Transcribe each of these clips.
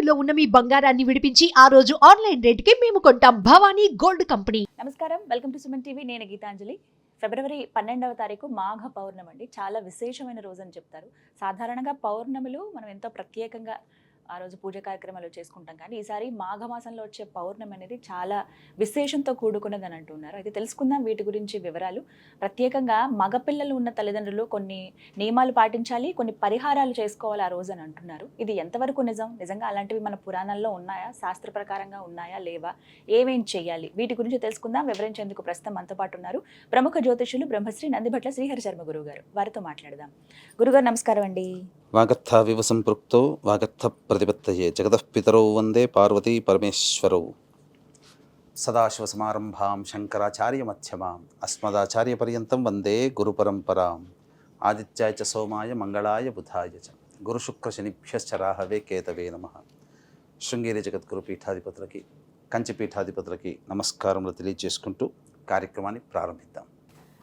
తాకట్టులో ఉన్న మీ బంగారాన్ని విడిపించి ఆ రోజు ఆన్లైన్ రేటుకి మేము కొంటాం. Bhavani gold company. నమస్కారం. Welcome to Suman TV. నేను గీతాంజలి. ఫిబ్రవరి పన్నెండవ తారీఖు మాఘ పౌర్ణమి అండి. చాలా విశేషమైన రోజు అని చెప్తారు. సాధారణంగా పౌర్ణమిలు మనం ఎంతో ప్రత్యేకంగా ఆ రోజు పూజ కార్యక్రమాలు చేసుకుంటాం. కానీ ఈసారి మాఘమాసంలో వచ్చే పౌర్ణమి అనేది చాలా విశేషంతో కూడుకున్నది అని అంటున్నారు. అయితే తెలుసుకుందాం వీటి గురించి వివరాలు. ప్రత్యేకంగా మగపిల్లలు ఉన్న తల్లిదండ్రులు కొన్ని నియమాలు పాటించాలి కొన్ని పరిహారాలు చేసుకోవాలి ఆ రోజు అని అంటున్నారు. ఇది ఎంతవరకు నిజం? నిజంగా అలాంటివి మన పురాణాల్లో ఉన్నాయా? శాస్త్ర ప్రకారంగా ఉన్నాయా? లేవా? ఏమేం చేయాలి? వీటి గురించి తెలుసుకుందాం. వివరించేందుకు ప్రస్తుతం మనతో పాటు ఉన్నారు ప్రముఖ జ్యోతిషులు బ్రహ్మశ్రీ నందిభట్ల శ్రీహరి శర్మ గురువు గారు వారితో మాట్లాడదాం. గురుగారు నమస్కారం అండి. వాగర్థావివ సంపృక్తో వాగర్థ ప్రతిపత్తయే. జగదఃపితరౌ వందే పార్వతీ పరమేశ్వరౌ. సదాశివసమారంభాం శంకరాచార్యమధ్యమాం అస్మదాచార్యపర్యంతం వందే గురుపరంపరాం ఆదిత్యాయ చ సోమాయ మంగళాయ బుధాయ చ. గురుశుక్రశనిభ్యశ్చ రాహవే కేతవే నమ. శృంగేరి జగద్గురు పీఠాధిపతులకి కంచి పీఠాధిపతులకి నమస్కారములు తెలియజేసుకుంటూ కార్యక్రమాన్ని ప్రారంభిద్దాం.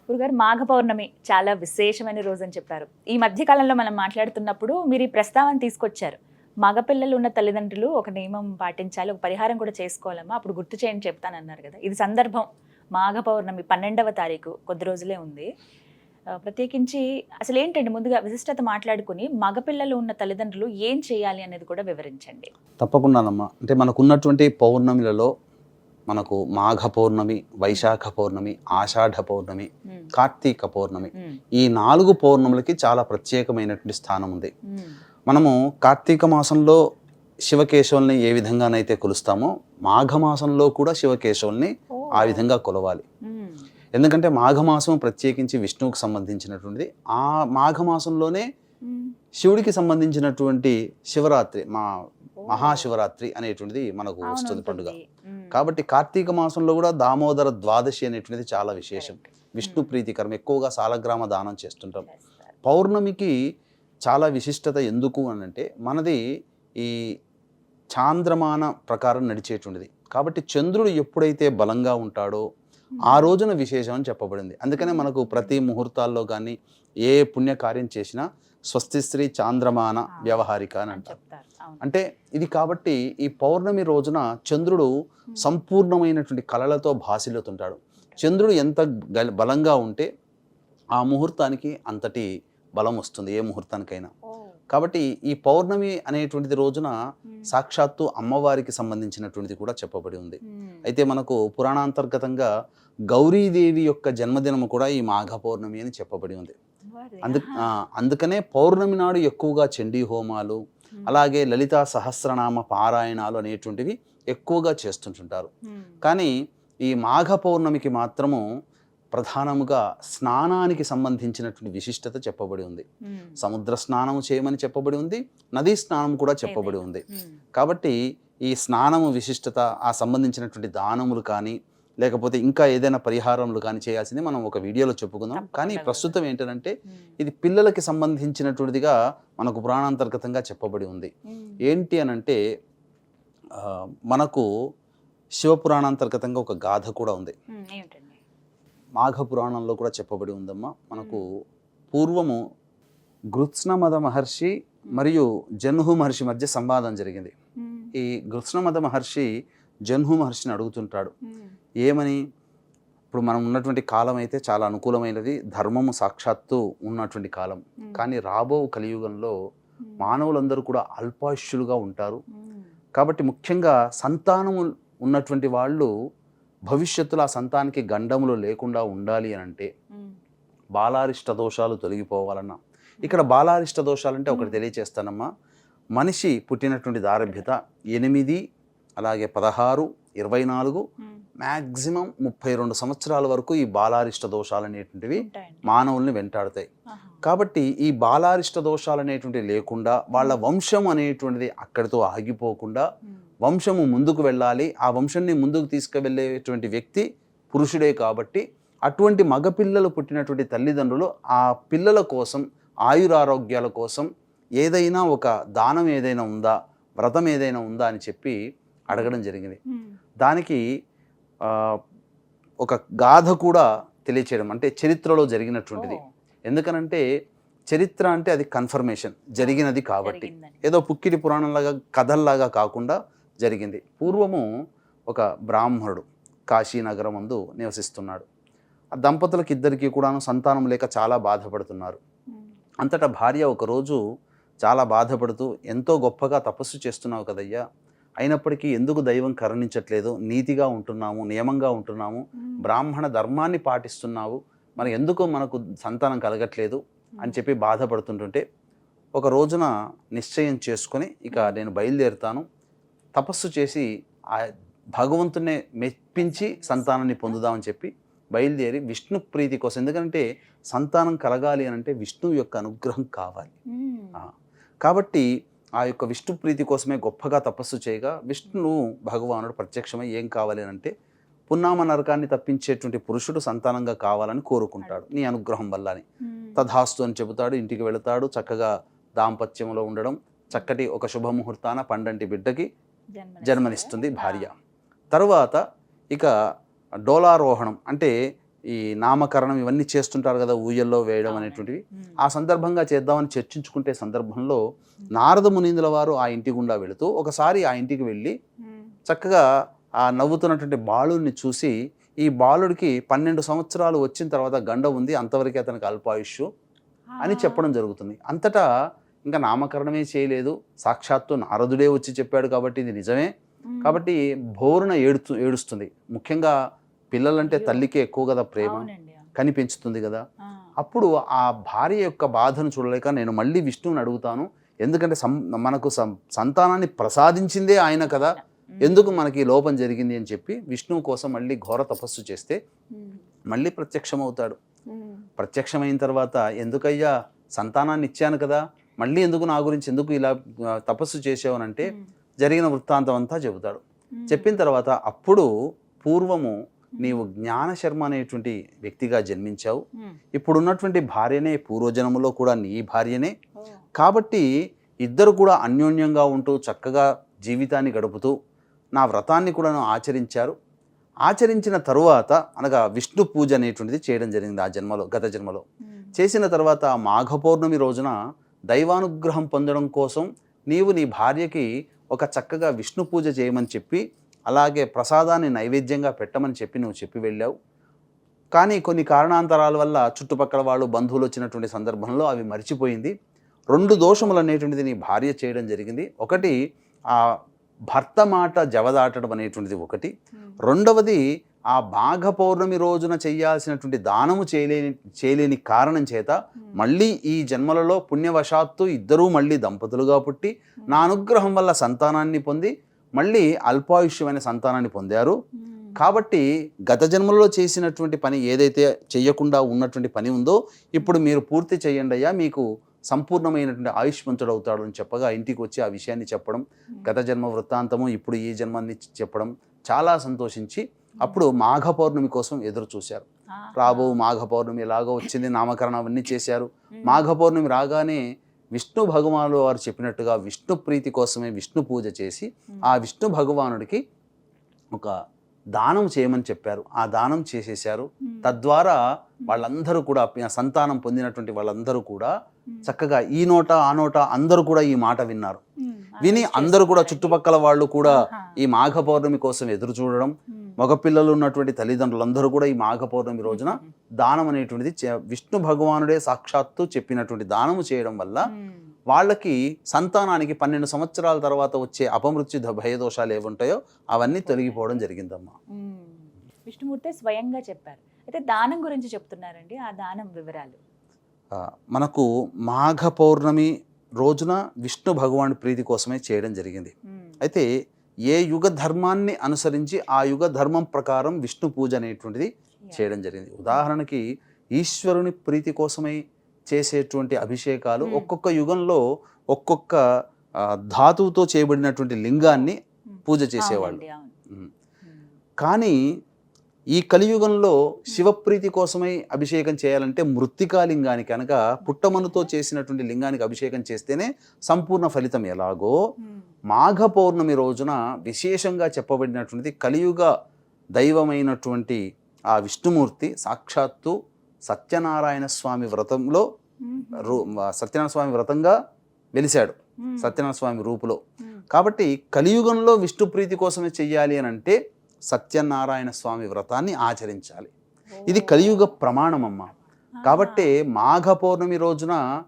గురుగారు మాఘ పౌర్ణమి చాలా విశేషమైన రోజు అని చెప్పారు. ఈ మధ్య కాలంలో మనం మాట్లాడుతున్నప్పుడు మీరు ఈ ప్రస్తావన తీసుకొచ్చారు. మగపిల్లలు ఉన్న తల్లిదండ్రులు ఒక నియమం పాటించాలి ఒక పరిహారం కూడా చేసుకోవాలమ్మా అప్పుడు గుర్తు చేయండి చెప్తానన్నారు కదా. ఇది సందర్భం. మాఘ పౌర్ణమి పన్నెండవ తారీఖు కొద్ది రోజులే ఉంది. ప్రత్యేకించి అసలు ఏంటండి? ముందుగా విశిష్టత మాట్లాడుకుని మగపిల్లలు ఉన్న తల్లిదండ్రులు ఏం చేయాలి అనేది కూడా వివరించండి. తప్పకుండానమ్మా. అంటే మనకున్నటువంటి పౌర్ణమిలలో మనకు మాఘ పౌర్ణమి వైశాఖ పౌర్ణమి ఆషాఢ పౌర్ణమి కార్తీక పౌర్ణమి ఈ నాలుగు పౌర్ణములకి చాలా ప్రత్యేకమైనటువంటి స్థానం ఉంది. మనము కార్తీక మాసంలో శివకేశవుల్ని ఏ విధంగానైతే కొలుస్తామో మాఘమాసంలో కూడా శివకేశవుల్ని ఆ విధంగా కొలవాలి. ఎందుకంటే మాఘమాసం ప్రత్యేకించి విష్ణువుకు సంబంధించినటువంటిది. ఆ మాఘమాసంలోనే శివుడికి సంబంధించినటువంటి శివరాత్రి మా. మహాశివరాత్రి అనేటువంటిది మనకు వస్తుంది పండుగ. కాబట్టి కార్తీక మాసంలో కూడా దామోదర ద్వాదశి అనేటువంటిది చాలా విశేషం. విష్ణు. ప్రీతికరం. ఎక్కువగా సాలగ్రామ దానం చేస్తుంటాం. పౌర్ణమికి చాలా విశిష్టత ఎందుకు అని అంటే మనది ఈ చాంద్రమాన ప్రకారం నడిచేటువంటిది. కాబట్టి చంద్రుడు ఎప్పుడైతే బలంగా ఉంటాడో ఆ రోజున విశేషం అని చెప్పబడింది. అందుకనే మనకు ప్రతి ముహూర్తాల్లో కానీ ఏ పుణ్యకార్యం చేసినా స్వస్తి శ్రీ చాంద్రమాన వ్యవహారిక అని అంటారు. అంటే ఇది కాబట్టి ఈ పౌర్ణమి రోజున చంద్రుడు సంపూర్ణమైనటువంటి కళలతో భాసిల్లుతుంటాడు. చంద్రుడు ఎంత బలంగా ఉంటే ఆ ముహూర్తానికి అంతటి బలం వస్తుంది ఏ ముహూర్తానికైనా. కాబట్టి ఈ పౌర్ణమి అనేటువంటిది రోజున సాక్షాత్తు అమ్మవారికి సంబంధించినటువంటిది కూడా చెప్పబడి ఉంది. అయితే మనకు పురాణాంతర్గతంగా గౌరీదేవి యొక్క జన్మదినము కూడా ఈ మాఘ పౌర్ణమి అని చెప్పబడి ఉంది. అందు అందుకనే పౌర్ణమి నాడు ఎక్కువగా చండీ హోమాలు అలాగే లలితా సహస్రనామ పారాయణాలు అనేటువంటివి ఎక్కువగా చేస్తుంటుంటారు. కానీ ఈ మాఘ పౌర్ణమికి మాత్రము ప్రధానముగా స్నానానికి సంబంధించినటువంటి విశిష్టత చెప్పబడి ఉంది. సముద్ర స్నానము చేయమని చెప్పబడి ఉంది నదీ స్నానం కూడా చెప్పబడి ఉంది. కాబట్టి ఈ స్నానము విశిష్టత ఆ సంబంధించినటువంటి దానములు కానీ లేకపోతే ఇంకా ఏదైనా పరిహారములు కానీ చేయాల్సింది మనం ఒక వీడియోలో చెప్పుకుందాం. కానీ. ప్రస్తుతం ఏంటంటే ఇది పిల్లలకి సంబంధించినటువంటిదిగా మనకు పురాణాంతర్గతంగా చెప్పబడి ఉంది. ఏంటి అని అంటే ఆ, మనకు శివపురాణాంతర్గతంగా ఒక గాథ కూడా ఉంది. మాఘ పురాణంలో కూడా చెప్పబడి ఉందమ్మా. మనకు పూర్వము గృత్స్నమద మహర్షి మరియు జన్హు మహర్షి మధ్య సంవాదం జరిగింది. ఈ గృత్స్నమద మహర్షి జన్హు మహర్షిని అడుగుతుంటాడు. ఏమని? ఇప్పుడు మనం ఉన్నటువంటి కాలం అయితే చాలా అనుకూలమైనది. ధర్మము సాక్షాత్తు ఉన్నటువంటి కాలం. కానీ రాబో కలియుగంలో మానవులందరూ కూడా అల్పాయుష్యులుగా ఉంటారు. కాబట్టి ముఖ్యంగా సంతానము ఉన్నటువంటి వాళ్ళు భవిష్యత్తులో ఆ సంతానికి గండములు లేకుండా ఉండాలి అని అంటే బాలారిష్ట దోషాలు తొలగిపోవాలన్నా. ఇక్కడ బాలారిష్ట దోషాలంటే ఒకటి తెలియచేస్తానమ్మా. మనిషి పుట్టినటువంటి దారభ్యత ఎనిమిది అలాగే పదహారు ఇరవై నాలుగు మ్యాక్సిమం ముప్పై రెండు సంవత్సరాల వరకు ఈ బాలారిష్ట దోషాలు అనేటువంటివి. మానవుల్ని వెంటాడుతాయి. కాబట్టి ఈ బాలారిష్ట దోషాలు అనేటువంటివి లేకుండా వాళ్ళ వంశం అనేటువంటిది అక్కడితో ఆగిపోకుండా వంశము ముందుకు వెళ్ళాలి. ఆ వంశాన్ని ముందుకు తీసుకువెళ్ళేటువంటి వ్యక్తి పురుషుడే కాబట్టి అటువంటి మగపిల్లలు పుట్టినటువంటి తల్లిదండ్రులు ఆ పిల్లల కోసం ఆయురారోగ్యాల కోసం ఏదైనా ఒక దానం ఏదైనా ఉందా వ్రతం ఏదైనా ఉందా అని చెప్పి అడగడం జరిగింది. దానికి ఒక గాథ కూడా తెలియచేయడం అంటే చరిత్రలో జరిగినటువంటిది. ఎందుకనంటే చరిత్ర అంటే అది కన్ఫర్మేషన్ జరిగినది కాబట్టి. ఏదో పుక్కిడి పురాణంలాగా కథల్లాగా కాకుండా జరిగింది. పూర్వము ఒక బ్రాహ్మణుడు కాశీనగరం అందు నివసిస్తున్నాడు. ఆ దంపతులకు ఇద్దరికి కూడాను సంతానం లేక చాలా బాధపడుతున్నారు. అంతటా భార్య ఒకరోజు చాలా బాధపడుతూ ఎంతో గొప్పగా తపస్సు చేస్తున్నావు కదయ్యా. అయినప్పటికీ ఎందుకు దైవం కరుణించట్లేదు? నీతిగా ఉంటున్నాము నియమంగా ఉంటున్నాము. బ్రాహ్మణ ధర్మాన్ని పాటిస్తున్నావు మరి ఎందుకు మనకు సంతానం కలగట్లేదు అని చెప్పి బాధపడుతుంటుంటే ఒక రోజున నిశ్చయం చేసుకొని ఇక నేను బయలుదేరుతాను. తపస్సు చేసి ఆ భగవంతునే మెప్పించి సంతానాన్ని పొందుదామని చెప్పి బయలుదేరి విష్ణు ప్రీతి కోసం. ఎందుకంటే సంతానం కలగాలి అని అంటే విష్ణువు యొక్క అనుగ్రహం కావాలి. కాబట్టి ఆ యొక్క విష్ణు ప్రీతి కోసమే గొప్పగా తపస్సు చేయగా విష్ణువు భగవానుడు ప్రత్యక్షమై ఏం కావాలి అని అంటే పున్నామ నరకాన్ని తప్పించేటువంటి పురుషుడు సంతానంగా కావాలని కోరుకుంటాడు నీ అనుగ్రహం వల్ల అని ఉమ్. తథాస్తు అని చెబుతాడు ఇంటికి వెళతాడు చక్కగా దాంపత్యంలో ఉండడం చక్కటి ఒక శుభముహూర్తాన పండంటి బిడ్డకి జన్మనిస్తుంది. భార్య తరువాత ఇక డోలారోహణం అంటే ఈ నామకరణం ఇవన్నీ చేస్తుంటారు కదా ఊయల్లో వేయడం. అనేటువంటివి. ఆ సందర్భంగా చేద్దామని చర్చించుకుంటే సందర్భంలో నారద మునీంద్రుల వారు ఆ ఇంటి గుండా వెళుతూ ఒకసారి ఆ ఇంటికి వెళ్ళి. చక్కగా ఆ నవ్వుతున్నటువంటి బాలుడిని చూసి ఈ బాలుడికి పన్నెండు సంవత్సరాలు వచ్చిన తర్వాత గండ ఉంది అంతవరకే అతనికి అల్పాయుష్ అని. చెప్పడం జరుగుతుంది అంతటా ఇంకా నామకరణమే చేయలేదు సాక్షాత్తు నారదుడే వచ్చి చెప్పాడు కాబట్టి ఇది నిజమే. కాబట్టి బోరున ఏడుతూ ఏడుస్తుంది ముఖ్యంగా పిల్లలంటే. తల్లికి ఎక్కువ కదా ప్రేమ అవునండి అవును. కని పెంచుతుంది కదా. అప్పుడు ఆ భార్య యొక్క బాధను చూడలేక నేను మళ్ళీ విష్ణువుని అడుగుతాను ఎందుకంటే సం మనకు సం సంతానాన్ని ప్రసాదించిందే ఆయన కదా. ఎందుకు మనకి లోపం జరిగింది అని చెప్పి విష్ణువు కోసం మళ్ళీ ఘోర తపస్సు చేస్తే. మళ్ళీ ప్రత్యక్షమవుతాడు. ప్రత్యక్షమైన తర్వాత ఎందుకయ్యా సంతానాన్ని ఇచ్చాను కదా మళ్ళీ ఎందుకు నా గురించి ఎందుకు ఇలా తపస్సు చేసావనంటే. జరిగిన వృత్తాంతం అంతా చెబుతాడు. చెప్పిన తర్వాత అప్పుడు పూర్వము నీవు జ్ఞానశర్మ అనేటువంటి వ్యక్తిగా జన్మించావు. ఇప్పుడున్నటువంటి భార్యనే పూర్వజన్మలో కూడా నీ భార్యనే. కాబట్టి ఇద్దరు కూడా అన్యోన్యంగా ఉంటూ చక్కగా జీవితాన్ని గడుపుతూ నా వ్రతాన్ని కూడా ఆచరించారు ఆచరించిన తరువాత అనగా విష్ణు పూజ అనేటువంటిది చేయడం జరిగింది ఆ జన్మలో గత జన్మలో. చేసిన తర్వాత మాఘ పౌర్ణమి రోజున దైవానుగ్రహం పొందడం కోసం నీవు నీ భార్యకి ఒక చక్కగా విష్ణు పూజ చేయమని చెప్పి అలాగే ప్రసాదాన్ని నైవేద్యంగా పెట్టమని చెప్పి నువ్వు చెప్పి వెళ్ళావు. కానీ కొన్ని కారణాంతరాల వల్ల చుట్టుపక్కల వాళ్ళు బంధువులు వచ్చినటువంటి సందర్భంలో అవి మర్చిపోయింది. రెండు దోషములు అనేటువంటిది నీ భార్య చేయడం జరిగింది. ఒకటి ఆ భర్త మాట జవదాటడం అనేటువంటిది ఒకటి. ఉమ్. రెండవది ఆ మాఘ పౌర్ణమి రోజున చేయాల్సినటువంటి దానము చేయలేని చేయలేని కారణం చేత ఉమ్. మళ్ళీ ఈ జన్మలలో పుణ్యవశాత్తు ఇద్దరూ మళ్ళీ దంపతులుగా పుట్టి నా అనుగ్రహం వల్ల సంతానాన్ని పొంది మళ్ళీ అల్పాయుష్యమైన సంతానాన్ని పొందారు. కాబట్టి గత జన్మలో చేసినటువంటి పని ఏదైతే చేయకుండా ఉన్నటువంటి పని ఉందో ఇప్పుడు మీరు పూర్తి చేయండి అయ్యా మీకు సంపూర్ణమైనటువంటి ఆయుష్మంతుడు అవుతాడు అని చెప్పగా ఇంటికి వచ్చి ఆ విషయాన్ని చెప్పడం గత జన్మ వృత్తాంతము ఇప్పుడు ఈ జన్మాన్ని చెప్పడం చాలా సంతోషించి అప్పుడు మాఘ పౌర్ణమి కోసం ఎదురు చూశారు. రాబో మాఘ పౌర్ణమి ఎలాగో వచ్చింది నామకరణం అవన్నీ చేశారు. మాఘ పౌర్ణమి రాగానే విష్ణు భగవానుడు వారు చెప్పినట్టుగా విష్ణు ప్రీతి కోసమే విష్ణు పూజ చేసి. ఆ విష్ణు భగవానుడికి ఒక దానం చేయమని చెప్పారు ఆ దానం చేసేశారు ఉమ్. తద్వారా వాళ్ళందరూ కూడా సంతానం పొందినటువంటి వాళ్ళందరూ కూడా. చక్కగా ఈ నోట ఆ నోట అందరూ కూడా ఈ మాట విన్నారు. విని అందరూ కూడా. చుట్టుపక్కల వాళ్ళు కూడా. ఈ మాఘ పౌర్ణమి కోసం ఎదురు చూడడం. మగపిల్లలు ఉన్నటువంటి తల్లిదండ్రులందరూ కూడా ఈ మాఘ పౌర్ణమి రోజున. దానం అనేటువంటిది విష్ణు భగవానుడే సాక్షాత్తు చెప్పినటువంటి దానము చేయడం వల్ల. వాళ్ళకి సంతానానికి పన్నెండు సంవత్సరాల తర్వాత వచ్చే అపమృత్యు భయదోషాలు ఏముంటాయో అవన్నీ తొలగిపోవడం జరిగిందమ్మా. విష్ణుమూర్తి స్వయంగా చెప్పారు అయితే దానం గురించి చెప్తున్నారండి ఆ దానం వివరాలు మనకు మాఘ పౌర్ణమి రోజున విష్ణు భగవాన్ ప్రీతి కోసమే చేయడం జరిగింది. అయితే ఏ యుగ ధర్మాన్ని అనుసరించి ఆ యుగ ధర్మం ప్రకారం విష్ణు పూజ అనేటువంటిది చేయడం జరిగింది ఉదాహరణకి ఈశ్వరుని ప్రీతి కోసమై చేసేటువంటి అభిషేకాలు. ఒక్కొక్క యుగంలో ఒక్కొక్క ధాతువుతో చేయబడినటువంటి లింగాన్ని. పూజ చేసేవాళ్ళు. కానీ ఈ కలియుగంలో శివప్రీతి కోసమై అభిషేకం చేయాలంటే మృత్తికా లింగానికి అనగా పుట్టమనుతో చేసినటువంటి లింగానికి అభిషేకం చేస్తేనే సంపూర్ణ ఫలితం ఎలాగో ఉమ్. మాఘ పౌర్ణమి రోజున విశేషంగా చెప్పబడినటువంటిది కలియుగ దైవమైనటువంటి ఆ విష్ణుమూర్తి సాక్షాత్తు సత్యనారాయణ స్వామి వ్రతంలో రూ సత్యనారాయణ స్వామి వ్రతంగా వెలిశాడు. సత్యనారాయణ స్వామి రూపులో. కాబట్టి కలియుగంలో విష్ణు ప్రీతి కోసమే చెయ్యాలి అని అంటే సత్యనారాయణ స్వామి వ్రతాన్ని ఆచరించాలి. ఇది కలియుగ ప్రమాణం అమ్మ కాబట్టి మాఘ పౌర్ణమి రోజున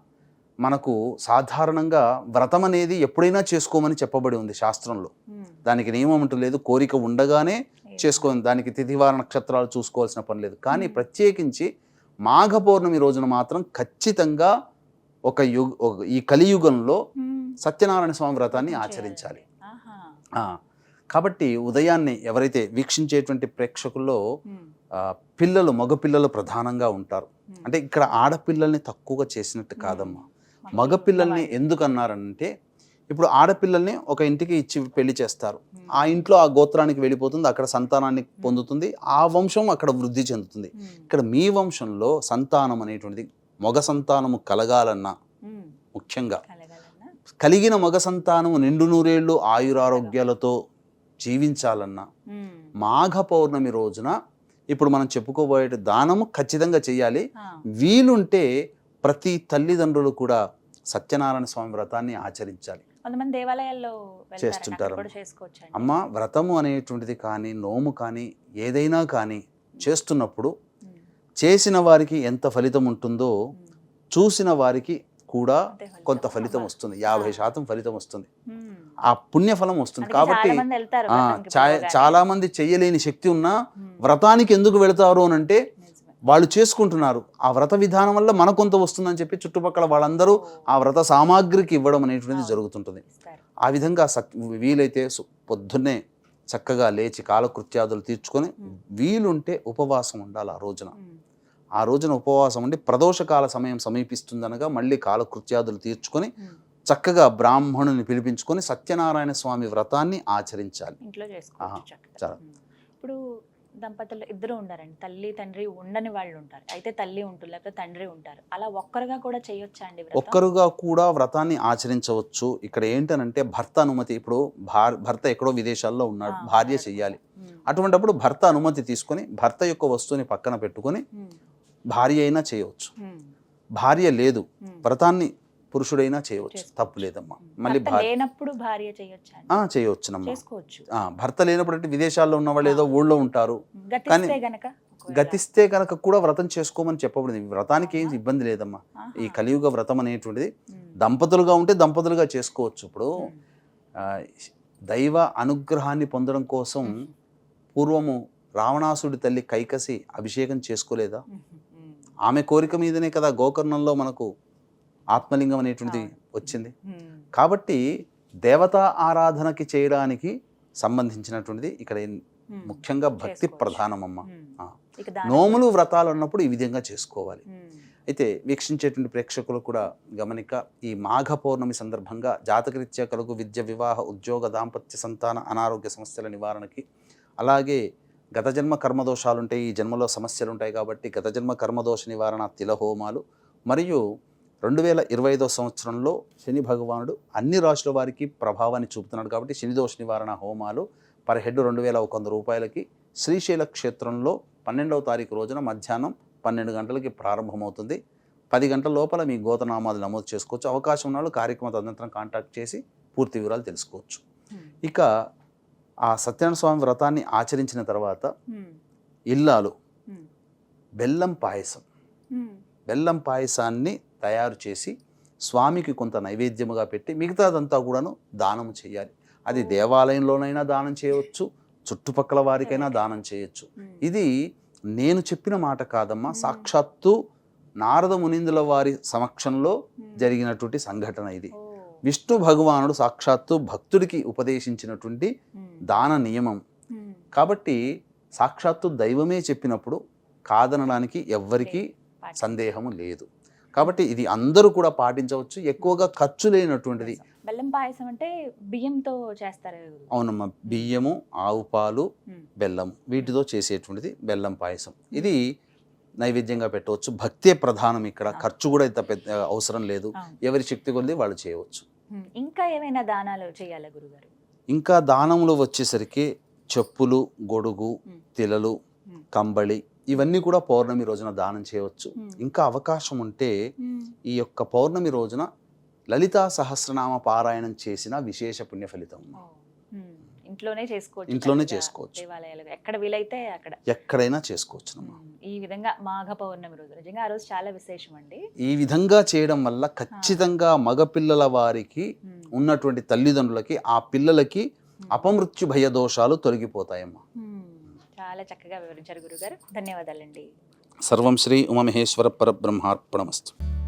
మనకు సాధారణంగా వ్రతం అనేది ఎప్పుడైనా చేసుకోమని చెప్పబడి ఉంది శాస్త్రంలో. దానికి నియమం అంటూ లేదు. కోరిక ఉండగానే చేసుకోవాలి దానికి తిథివార నక్షత్రాలు చూసుకోవాల్సిన పని లేదు. కానీ. ప్రత్యేకించి మాఘ పౌర్ణమి రోజున మాత్రం ఖచ్చితంగా ఒక యుగ ఒక- ఈ కలియుగంలో సత్యనారాయణ స్వామి వ్రతాన్ని ఆచరించాలి. కాబట్టి ఉదయాన్నే ఎవరైతే వీక్షించేటువంటి ప్రేక్షకుల్లో పిల్లలు మగపిల్లలు ప్రధానంగా ఉంటారు. అంటే ఇక్కడ ఆడపిల్లల్ని తక్కువగా చేసినట్టు కాదమ్మా. మగపిల్లల్ని ఎందుకు అన్నారంటే ఇప్పుడు ఆడపిల్లల్ని ఒక ఇంటికి ఇచ్చి పెళ్ళి చేస్తారు. ఆ ఇంట్లో ఆ గోత్రానికి వెళ్ళిపోతుంది అక్కడ సంతానాన్ని పొందుతుంది ఆ వంశం అక్కడ వృద్ధి చెందుతుంది. ఇక్కడ మీ వంశంలో సంతానం అనేటువంటిది మగ సంతానము కలగాలన్నా ముఖ్యంగా కలిగిన మగ సంతానము నిండు నూరేళ్ళు ఆయురారోగ్యాలతో జీవించాలన్నా మాఘ పౌర్ణమి రోజున ఇప్పుడు మనం చెప్పుకోబోయే దానము ఖచ్చితంగా చేయాలి వీలుంటే ప్రతి తల్లిదండ్రులు కూడా సత్యనారాయణ స్వామి వ్రతాన్ని ఆచరించాలి. కొంతమంది దేవాలయాల్లో చేస్తుంటారు. అమ్మ. వ్రతము అనేటువంటిది కానీ నోము కానీ ఏదైనా కానీ చేస్తున్నప్పుడు చేసిన వారికి ఎంత ఫలితం ఉంటుందో. చూసిన వారికి కూడా. కొంత ఫలితం వస్తుంది. యాభై శాతం ఫలితం వస్తుంది. ఆ పుణ్యఫలం వస్తుంది కాబట్టి చాలా మంది వెళ్తారు ఆ, వ్రతంకి చా- పిలవగానే. చాలా మంది చెయ్యలేని శక్తి ఉన్నా ఉమ్, వ్రతానికి ఎందుకు వెళతారు అని అంటే. వాళ్ళు చేసుకుంటున్నారు ఆ వ్రత విధానం వల్ల మన కొంత వస్తుందని చెప్పి చుట్టుపక్కల వాళ్ళందరూ ఆ వ్రత సామాగ్రికి ఇవ్వడం అనేటువంటిది. జరుగుతుంటుంది. ఆ విధంగా వీలైతే పొద్దున్నే చక్కగా లేచి కాలకృత్యాదులు తీర్చుకొని ఉమ్. వీలుంటే ఉపవాసం ఉండాలి ఆ రోజున ఉమ్, ఆ రోజున ఉపవాసం ఉండి ప్రదోషకాల సమయం సమీపిస్తుందనగా మళ్ళీ కాలకృత్యాదులు తీర్చుకొని. చక్కగా బ్రాహ్మణుని పిలిపించుకొని సత్యనారాయణ స్వామి వ్రతాన్ని ఆచరించాలి. ఇంట్లో. చాలా. ఇప్పుడు దంపతులు ఇద్దరు ఉండారండి. తల్లి తండ్రి ఉండని వాళ్ళు ఉంటారు. అయితే తల్లి ఉంటుంది లేకపోతే తండ్రి ఉంటారు. అలా ఒక్కరుగా కూడా చేయొచ్చా అండి? ఒక్కరుగా కూడా వ్రతాన్ని ఆచరించవచ్చు. ఇక్కడ ఏంటనంటే భర్త అనుమతి ఇప్పుడు భార్ భర్త ఎక్కడో విదేశాల్లో ఉన్నాడు భార్య. చెయ్యాలి. అటువంటప్పుడు భర్త అనుమతి తీసుకొని భర్త యొక్క వస్తువుని పక్కన పెట్టుకొని భార్య అయినా చేయవచ్చు. భార్య లేదు. వ్రతాన్ని పురుషుడైనా చేయవచ్చు. తప్పు లేదమ్మా. మళ్ళీ లేనప్పుడు భార్య చేయొచ్చా చేయవచ్చునమ్మా భర్త లేనప్పుడు అంటే విదేశాల్లో ఉన్న వాళ్ళు ఏదో ఊళ్ళో ఉంటారు. గతిస్తే గనక ఒకవేళ. గతిస్తే కనుక కూడా వ్రతం చేసుకోమని చెప్పబడింది. వ్రతానికి ఏం ఇబ్బంది లేదమ్మా. ఈ కలియుగ వ్రతం అనేటువంటిది దంపతులుగా ఉంటే దంపతులుగా చేసుకోవచ్చు. ఇప్పుడు దైవ అనుగ్రహాన్ని పొందడం కోసం పూర్వము రావణాసుడి తల్లి కైకసి అభిషేకం చేసుకోలేదా? ఆమె కోరిక మీదనే కదా గోకర్ణంలో మనకు ఆత్మలింగం అనేటువంటిది. వచ్చింది. కాబట్టి దేవతా ఆరాధనకి చేయడానికి సంబంధించినటువంటిది ఇక్కడ ముఖ్యంగా భక్తి. ప్రధానమమ్మ. నోములు వ్రతాలు అన్నప్పుడు ఈ విధంగా చేసుకోవాలి. అయితే వీక్షించేటువంటి ప్రేక్షకులు కూడా గమనిక ఈ మాఘ పౌర్ణమి సందర్భంగా జాతకరీత్యా కలుగు విద్య వివాహ ఉద్యోగ దాంపత్య సంతాన అనారోగ్య సమస్యల నివారణకి అలాగే గత జన్మ కర్మదోషాలు ఉంటాయి ఈ జన్మలో సమస్యలు ఉంటాయి కాబట్టి గత జన్మ కర్మదోష నివారణ తిల హోమాలు మరియు రెండు వేల ఇరవై ఐదో సంవత్సరంలో శని భగవానుడు అన్ని రాశుల వారికి ప్రభావాన్ని చూపుతున్నాడు కాబట్టి శని దోష నివారణ హోమాలు పర్ హెడ్ రెండు వేల ఒక వంద రూపాయలకి. శ్రీశైల క్షేత్రంలో పన్నెండవ తారీఖు రోజున మధ్యాహ్నం పన్నెండు గంటలకి ప్రారంభమవుతుంది. పది గంటల లోపల మీ గోతనామాలు నమోదు చేసుకోవచ్చు. అవకాశం ఉన్న కార్యక్రమ తదనంతరం కాంటాక్ట్ చేసి పూర్తి వివరాలు తెలుసుకోవచ్చు. ఇక ఆ సత్యనారాయణ స్వామి వ్రతాన్ని ఆచరించిన తర్వాత ఇల్లాలు. బెల్లం పాయసం. బెల్లం పాయసాన్ని తయారు చేసి స్వామికి కొంత నైవేద్యముగా పెట్టి మిగతాదంతా కూడాను దానం చేయాలి. అది దేవాలయంలోనైనా దానం చేయవచ్చు చుట్టుపక్కల వారికైనా దానం చేయొచ్చు. ఇది నేను చెప్పిన మాట కాదమ్మా. మ్మ్. సాక్షాత్తు నారద మునిందుల వారి సమక్షంలో. జరిగినటువంటి సంఘటన ఇది. విష్ణు భగవానుడు సాక్షాత్తు భక్తుడికి ఉపదేశించినటువంటి దాన నియమం. కాబట్టి సాక్షాత్తు దైవమే చెప్పినప్పుడు కాదనడానికి ఎవ్వరికీ సందేహము లేదు. కాబట్టి ఇది అందరూ కూడా పాటించవచ్చు. ఎక్కువగా ఖర్చు లేనటువంటిది. బెల్లం పాయసం అంటే బియ్యంతో చేస్తారు. అవునమ్మా. బియ్యము ఆవు పాలు ఉమ్, బెల్లం వీటితో చేసేటువంటిది బెల్లం పాయసం. ఇది నైవేద్యంగా పెట్టవచ్చు. భక్తే ప్రధానం ఇక్కడ. ఖర్చు కూడా ఇంత పెద్ద అవసరం లేదు. ఎవరి శక్తి కొద్ది వాళ్ళు చేయవచ్చు. ఉమ్, ఇంకా ఏమైనా దానాలు చేయాలా గురుగారు? ఇంకా దానములు వచ్చేసరికి చెప్పులు గొడుగు ఉమ్. తిలలు. కంబళి ఇవన్నీ కూడా పౌర్ణమి రోజున దానం చేయవచ్చు. ఇంకా అవకాశం ఉంటే ఈ యొక్క పౌర్ణమి రోజున లలితా సహస్రనామ పారాయణం చేసిన విశేష పుణ్య ఫలితం. ఇంట్లోనే చేసుకోవచ్చు ఇంట్లోనే చేసుకోవచ్చు. దేవాలయాలు ఎక్కడ వీలైతే అక్కడ ఎక్కడైనా చేసుకోవచ్చునమ్మా మ్మ్. ఈ విధంగా మాఘ పౌర్ణమి రోజు నిజంగా ఆ రోజు చాలా విశేషం అండి ఈ విధంగా చేయడం వల్ల ఖచ్చితంగా మగపిల్లల వారికి మ్మ్. ఉన్నటువంటి తల్లిదండ్రులకి ఆ పిల్లలకి అపమృత్యు భయ దోషాలు తొలగిపోతాయమ్మా మ్మ్. చాలా చక్కగా వివరించారు గురుగారు. ధన్యవాదాలండి. సర్వం శ్రీ ఉమమహేశ్వర పరబ్రహ్మార్పణమస్తు.